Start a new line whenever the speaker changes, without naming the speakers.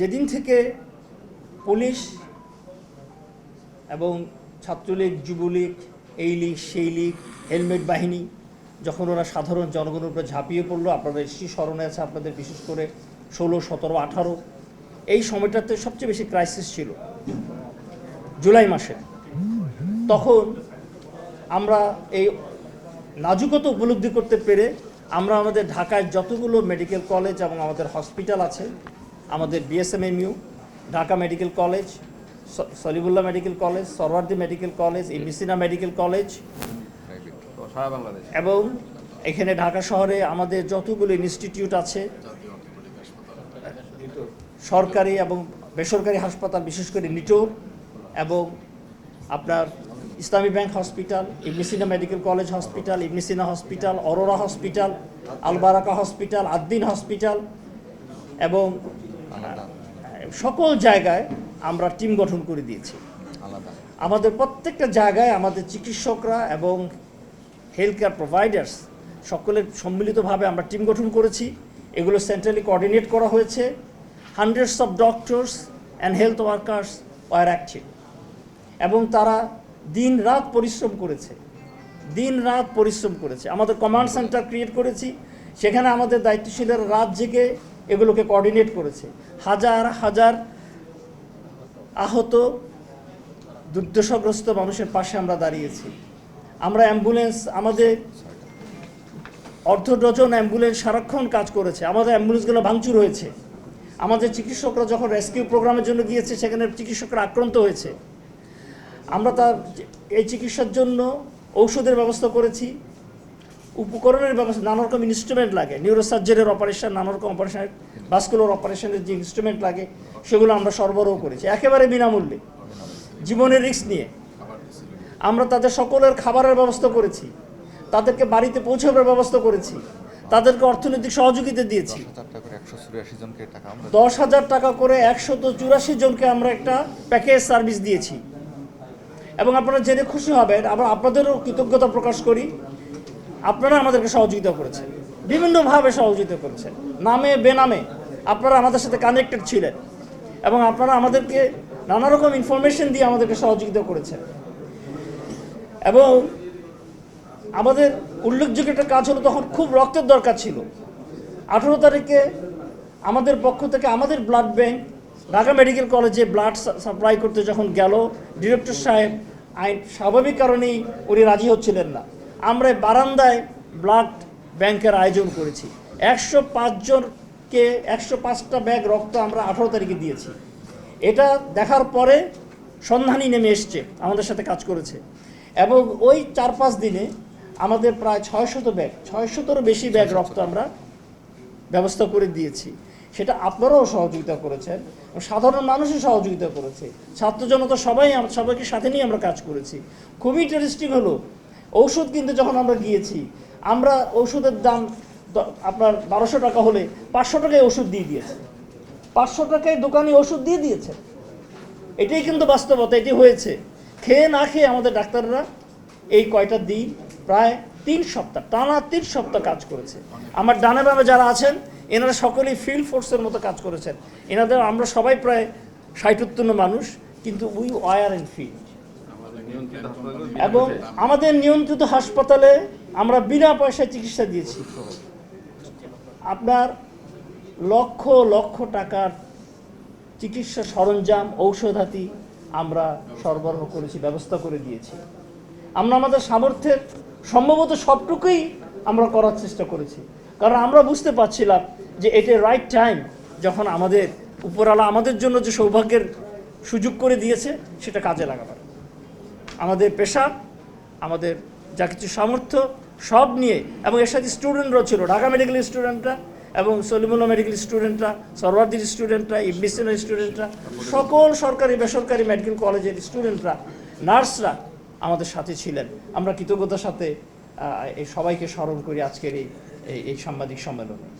যেদিন থেকে পুলিশ এবং ছাত্রলীগ, যুবলীগ, এই লীগ, সেই লীগ, হেলমেট বাহিনী, যখন ওরা সাধারণ জনগণের উপরে ঝাঁপিয়ে পড়ল, আপনাদের বেশি স্মরণে আছে আপনাদের বিশেষ করে ষোলো, সতেরো, আঠারো, এই সময়টাতে সবচেয়ে বেশি ক্রাইসিস ছিল, জুলাই মাসে। তখন আমরা এই নাজুকতা উপলব্ধি করতে পেরে আমরা আমাদের ঢাকায় যতগুলো মেডিকেল কলেজ এবং আমাদের হসপিটাল আছে আমাদের বিএসএমএমইউ ঢাকা মেডিকেল কলেজ স- Salimullah medical college Suhrawardy medical college Ibn Sina medical college এবং এখানে ঢাকা শহরে আমাদের যতগুলো ইনস্টিটিউট আছে সরকারি এবং বেসরকারি হাসপাতাল বিশেষ করে নিটোর এবং আপনার Islami bank hospital Ibn Sina medical college hospital Ibn Sina hospital Aurora hospital Al Baraka hospital Ad Din hospital এবং সকল জায়গায় আমরা টিম গঠন করে দিয়েছি। আমাদের প্রত্যেকটা জায়গায় আমাদের চিকিৎসকরা এবং হেলথ কেয়ার প্রোভাইডার্স সকলের সম্মিলিতভাবে আমরা টিম গঠন করেছি। এগুলো সেন্ট্রালি কোঅর্ডিনেট করা হয়েছে। Hundreds of doctors and health workers were active এবং তারা দিন রাত পরিশ্রম করেছে। দিন রাত পরিশ্রম করেছে। আমাদের কমান্ড সেন্টার ক্রিয়েট করেছি। সেখানে আমাদের দায়িত্বশীলের রাত জেগে এগুলোকে কোঅর্ডিনেট করেছে। হাজার হাজার আহত, দুর্দশাগ্রস্ত মানুষের পাশে আমরা দাঁড়িয়েছি। আমরা অ্যাম্বুলেন্স আমাদের অর্ধ ডজন অ্যাম্বুলেন্স সারাক্ষণ কাজ করেছে। আমাদের অ্যাম্বুলেন্সগুলো ভাঙচুর হয়েছে। আমাদের চিকিৎসকরা যখন রেস্কিউ প্রোগ্রামের জন্য গিয়েছে, সেখানে চিকিৎসকরা আক্রান্ত হয়েছে। আমরা তার এই চিকিৎসার জন্য ঔষধের ব্যবস্থা করেছি। উপকরণের ব্যবস্থা নানা রকম ইনস্ট্রুমেন্ট লাগে। নিউরোসার্জারির অপারেশন নানা রকম অপারেশন ভাস্কুলার অপারেশনের যে ইনস্ট্রুমেন্ট লাগে সেগুলো আমরা সরবরাহ করেছি। একেবারে বিনামূল্যে। জীবনের রিস্ক নিয়ে। আমরা তাদের সকলের খাবারের ব্যবস্থা করেছি। তাদেরকে বাড়িতে পৌঁছাবার ব্যবস্থা করেছি। তাদেরকে অর্থনৈতিক সহযোগিতা দিয়েছি।
দশ হাজার টাকা করে একশো
একশত চুরাশি জনকে আমরা একটা প্যাকেজ সার্ভিস দিয়েছি। এবং আপনারা জেনে খুশি হবেন আমরা আপনাদেরও কৃতজ্ঞতা প্রকাশ করি। আপনারা আমাদেরকে সহযোগিতা করেছেন। বিভিন্নভাবে সহযোগিতা করেছেন। নামে, বেনামে আপনারা আমাদের সাথে কানেক্টেড ছিলেন এবং আপনারা আমাদেরকে নানা রকম ইনফরমেশন দিয়ে আমাদেরকে সহযোগিতা করেছেন। এবং আমাদের উল্লেখযোগ্য একটা কাজ হলো, তখন খুব রক্তের দরকার ছিল। আঠেরো তারিখে আমাদের পক্ষ থেকে আমাদের ব্লাড ব্যাংক ঢাকা মেডিকেল কলেজে ব্লাড সাপ্লাই করতে যখন গেল ডিরেক্টর সাহেব, আইন স্বাভাবিক কারণেই উনি রাজি হচ্ছিলেন না। আমরা বারান্দায় ব্লাড ব্যাংকের আয়োজন করেছি। একশো পাঁচজনকে একশো পাঁচটা ব্যাগ রক্ত আমরা আঠেরো তারিখে দিয়েছি। এটা দেখার পরে সন্ধানী নেমে এসছে আমাদের সাথে কাজ করেছে। এবং ওই চার পাঁচ দিনে আমাদের প্রায় ছয়শত ব্যাগ ছয়শতরও বেশি ব্যাগ রক্ত আমরা ব্যবস্থা করে দিয়েছি। সেটা আপনারাও সহযোগিতা করেছেন এবং সাধারণ মানুষই সহযোগিতা করেছে। ছাত্র জনতা সবাই সবাইকে সাথে নিয়ে আমরা কাজ করেছি। খুবই ইন্টারেস্টিং হলো ঔষধ কিনতে যখন আমরা গিয়েছি, আমরা ঔষধের দাম আপনার বারোশো টাকা হলে পাঁচশো টাকায় ওষুধ দিয়ে দিয়েছে। পাঁচশো টাকায় দোকানে ওষুধ দিয়ে দিয়েছে। এটাই কিন্তু বাস্তবতা এটি হয়েছে। খেয়ে না খেয়ে আমাদের ডাক্তাররা এই কয়টা দিন প্রায় তিন সপ্তাহ, টানা তিন সপ্তাহ কাজ করেছে। আমার ডানে বামে যারা আছেন, এনারা সকলেই ফিল্ড ফোর্সের মতো কাজ করেছেন। এনাদের, আমরা সবাই প্রায় ষাটোত্তন্ন মানুষ, কিন্তু উই ওয়ার অ্যান্ড ফিল্ড এবং আমাদের নিয়ন্ত্রিত হাসপাতালে আমরা বিনা পয়সায় চিকিৎসা দিয়েছি। আপনার লক্ষ লক্ষ টাকার চিকিৎসা সরঞ্জাম, ঔষধাদি আমরা সরবরাহ করেছি, ব্যবস্থা করে দিয়েছি। আমরা আমাদের সামর্থ্যের সম্ভবত সবটুকুই আমরা করার চেষ্টা করেছি। কারণ আমরা বুঝতে পারছিলাম যে এটা রাইট টাইম যখন আমাদের উপরওয়ালা আমাদের জন্য যে সৌভাগ্যের সুযোগ করে দিয়েছে, সেটা কাজে লাগাবার। আমাদের পেশা, আমাদের যা কিছু সামর্থ্য, সব নিয়ে এবং এর সাথে স্টুডেন্টরাও ছিল, ঢাকা মেডিকেল স্টুডেন্টরা এবং সলিমুল্লাহ মেডিকেল স্টুডেন্টরা সরওয়ার্দির স্টুডেন্টরা ইবনিসিনের স্টুডেন্টরা সকল সরকারি, বেসরকারি মেডিকেল কলেজের স্টুডেন্টরা নার্সরা আমাদের সাথে ছিলেন। আমরা কৃতজ্ঞতার সাথে এই সবাইকে স্মরণ করি আজকের এই- এই সাংবাদিক সম্মেলনে।